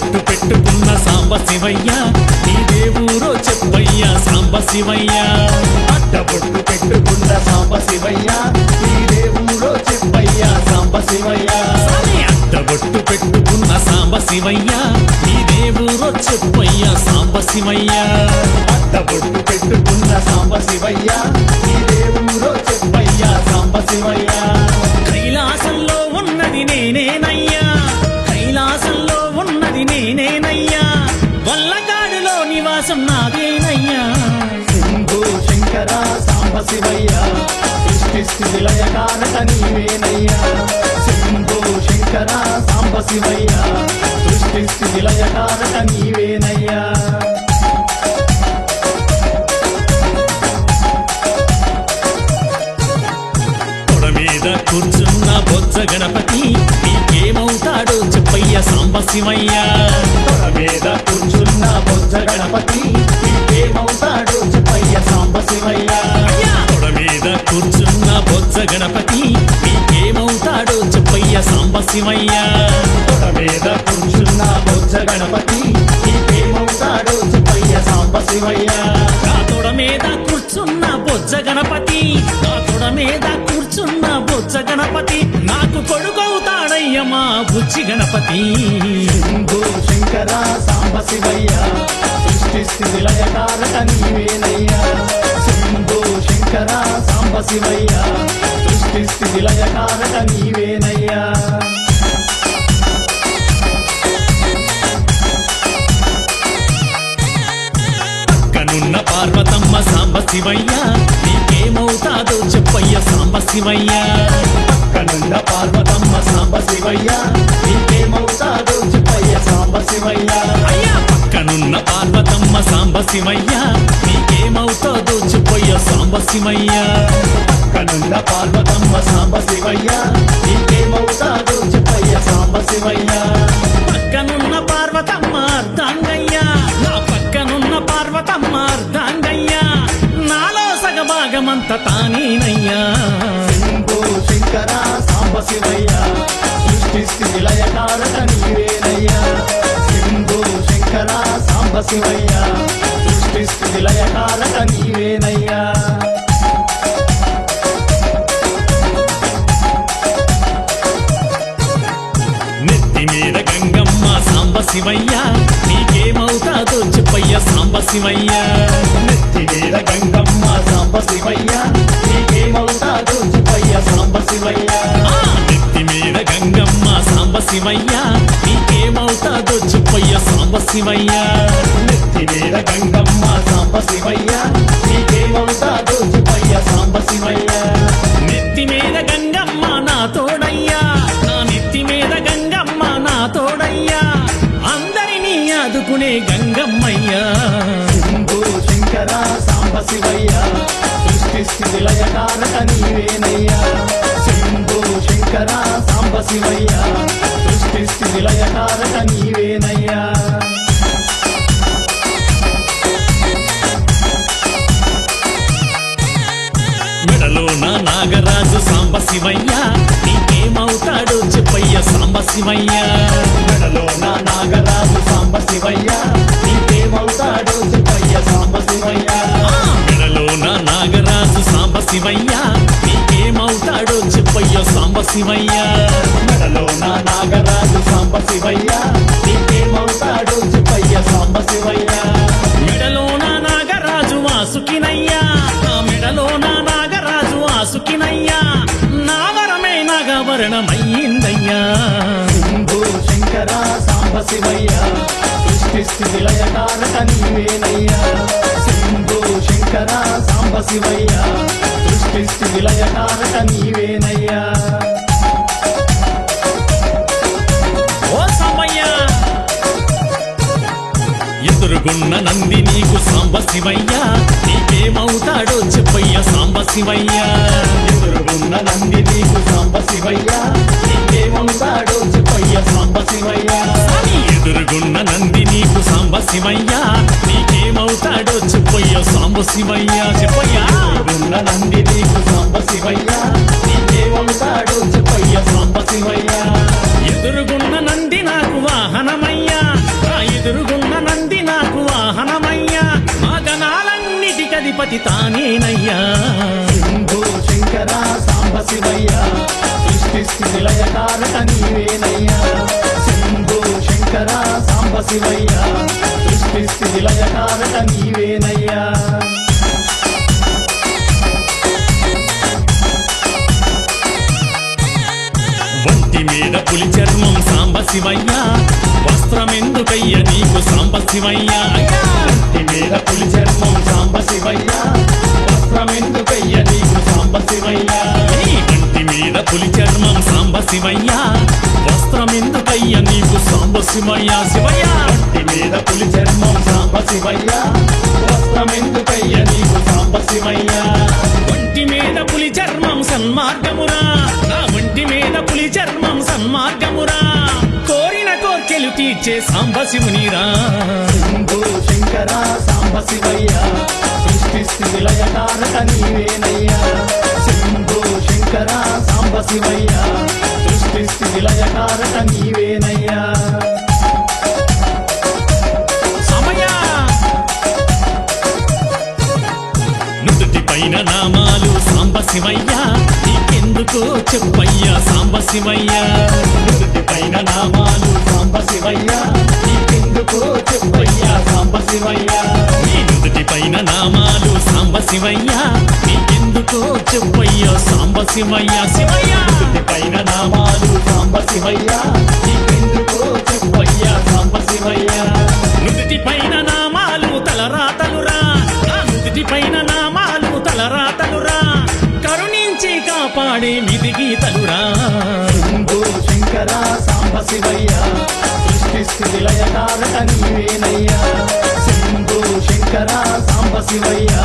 పెట్టుకున్న సాంబ శివయ్య. నీ దేవురో చెప్పయ్యా సాంబ శివయ్య. అడ్డబొట్టు పెట్టుకున్న సాంబ శివయ్య. ఈ దేవుడో చెప్పయ్యా సాంబ శివయ్య. అడ్డబొట్టు పెట్టుకున్న సాంబ శివయ్య. నీ దేవురో చెప్పయ్యా సాంబ శివయ్య. అడ్డబొట్టు పెట్టుకున్న సాంబ శివయ్య. ఈ దేవుడో చెప్పయ్యా సాంబ శివయ్య. కైలాసంలో ఉన్నది నేనేనయ్యా. శివయ్య సృష్టి స్థితి లయకారక నీవేనయ్యా. శంభు శంకర సాంబ శివయ్య సృష్టి స్థితి లయకారక నీవేనయ్యా మీద కూర్చున్న బొజ్జ గణపతి నీకేమవుతాడో చెప్పయ్య సాంబ శివయ్య మీద కూర్చున్న బొజ్జ గణపతి బొజ్జ గణపతి నీకేమవుతాడో చెప్పయ్య సాంబ శివయ్య మీద కూర్చున్న బొజ్జ గణపతి నీకేమవుతాడు చెప్పయ్య సాంబ శివయ్య నా తొడ మీద కూర్చున్న బొజ్జ గణపతి నా తొడ మీద కూర్చున్న బొజ్జ గణపతి నాకు కొడుకవుతాడయ్య మా బుజ్జి గణపతి. శంభు శంకర సాంబ శివయ్య సృష్టి స్థితి లయకారక నీవేనయ్యా. సాంబ శివయ్యా సృష్టి స్థితి లయ కారణ నీవేనయ్యా. పక్కనున్న పార్వతమ్మ సాంబ శివయ్యా నీకేమవుతాదో చెప్పయ్య సాంబ శివయ్యా కనున్న పార్వతమ్మ సాంబ శివయ్యా నీకేమవుతాదో చెప్పయ్య సాంబ శివయ్యా అయ్యా పక్కనున్న పార్వతమ్మ సాంబ శివయ్యా నీకే చెప్పయ్య సాంబ శివయ్య కనుల పార్వతమ్మ సాంబ శివయ్య నీకేమవుతాడు చెప్పయ్య సాంబ శివయ్య పక్కనున్న పార్వతమ్మ అర్ధాంగయ్య. నా పక్కనున్న పార్వతమ్మ అర్ధాంగయ్య. నాలో సగ భాగమంత తానేనయ్యా. శంభో శంకర సాంబ శివయ్య సృష్టి స్థితి లయకారక నీవేనయ్యా. శంభో శంకర సాంబ శివయ్య సృష్టి లయకారక నీవేనయ్యా. నెత్తి మీద గంగమ్మ సాంబ శివయ్య నీకేమవుతాదో చెప్పయ్య సాంబ శివయ్య నెత్తి మీద గంగమ్మ సాంబ శివయ్య నీకేమవుతాదో చెప్పయ్య సాంబ శివయ్య నెత్తి మీద గంగమ్మ సాంబ శివయ్య నీకేమవుతాదో చెప్పయ్య సాంబ శివయ్య నెత్తి మీద గంగమ్మ సాంబ శివయ్య నీకేమవుతాడు చెప్పయ్య సాంబ శివయ్య నెత్తి మీద గంగమ్మ నా తోడయ్యా. నా నెత్తి మీద గంగమ్మ నా తోడయ్యా. అందరినీ ఆదుకునే గంగమ్మయ్యా. శంభు శంకర సాంబ శివయ్య సృష్టి స్థితి లయకారక నీవేనయ్యా. శంభు శంకర సాంబ శివయ్య సృష్టి స్థితి నీవేనయ్యా. మెడలో నాగరాజు సాంబ శివయ్య నీకేమవుతాడు చెప్పయ్య సాంబ శివయ్య మెడలో నా నాగరాజు సాంబ శివయ్య నీకేమవుతాడు చెప్పయ్య సాంబ శివయ్య ఆ నా నాగరాజు సాంబ శివయ్య నీకేమవుతాడు చెప్పయ్య సాంబ శివయ్య శివయ్య నీకేమవుతాడు చెప్పయ్య సాంబ శివయ్య. మెడలో నాగరాజు వాసుకినయ్యా నా మెడలో నాగరాజు వాసుకినయ్యా నా నాగవరణమయ్యిందయ్యా. శంభు శంకర సాంబ శివయ్య సృష్టి స్థితి లయకారక నీవేనయ్యా. శంభు శంకర సాంబ శివయ్య సృష్టి స్థితి లయకారక నీవేనయ్యా. ఎదురుగున్న నంది నీకు సాంబ శివయ్య నీకేమవుతాడో చెప్పయ్య సాంబ శివయ్య ఎదురుగున్న నంది నీకు సాంబ శివయ్య నీకేమవుతాడో చెప్పయ్య సాంబ శివయ్య ఎదురుగున్న నంది నీకు సాంబ శివయ్య నీకేమవుతాడో చెప్పయ్య సాంబ శివయ్య చెప్పయ్యా. ఎదురుగున్న నంది నీకు సాంబ శివయ్య నీకేమవుతాడో చెప్పయ్య సాంబ శివయ్య గణపతి తానేనయ్యా. శంభో శంకర సాంబ శివయ్య. సృష్టి స్థితి లయకారక నీవేనయ్యా. శంభో శంకర సాంబ శివయ్య. సృష్టి స్థితి లయకారక నీవేనయ్యా. మీద పులి చర్మం సాంబ శివయ్య. వస్త్రమెందుకయ్య నీకు సాంబ శివయ్య? ఇంటి మీద పులి చర్మం సాంబ శివయ్య. వస్త్రమెందుకయ్య నీకు సాంబ శివయ్య. నీ ఒంటి మీద పులి చర్మం సాంబ శివయ్య. వస్త్రమెందుకయ్య నీకు సాంబ శివయ్య శివయ్య. ఇంటి మీద పులి చర్మం సాంబ శివయ్య. వస్త్రమెందుకయ్య నీకు సాంబ శివయ్య. ఒంటి మీద పులి చర్మం సన్మార్గమురా. నా ఒంటి మీద పులి చర్మం సన్మార్గమురా. తీర్చే సాంబ శివునిరా శంభో శంకర సాంబ శివయ్య సృష్టి స్థితి లయకారక నీవేనయ్యా. శంభో శంకర సృష్టి స్థితి లయకారక నీవేనయ్యా. పైన నామాలు సాంబ శివయ్య నీకెందుకో చెప్పయ్యా సాంబ శివయ్య నుదుటి పైన నామాలు సాంబ శివయ్య నీకెందుకో చెప్పయ్యా సాంబ శివయ్య. నీ నుదుటి పైన నామాలు సాంబ శివయ్య నీకెందుకో చెప్పయ్యా సాంబ శివయ్య. శివయ్య! నుదుటి పైన నామాలు సాంబ శివయ్య నీకెందుకో చెప్పయ్యా సాంబ శివయ్య. నుదుటి పైన నామాలు తలరాతలురా నుదుటి పైన నామాలు తలరాతలురా కరుణించి కాపాడే విధి గీతలురా శివయ్యా సృష్టి స్థితి లయకారక నీవేనయ్యా. శంభో శంకర సాంబ శివయ్యా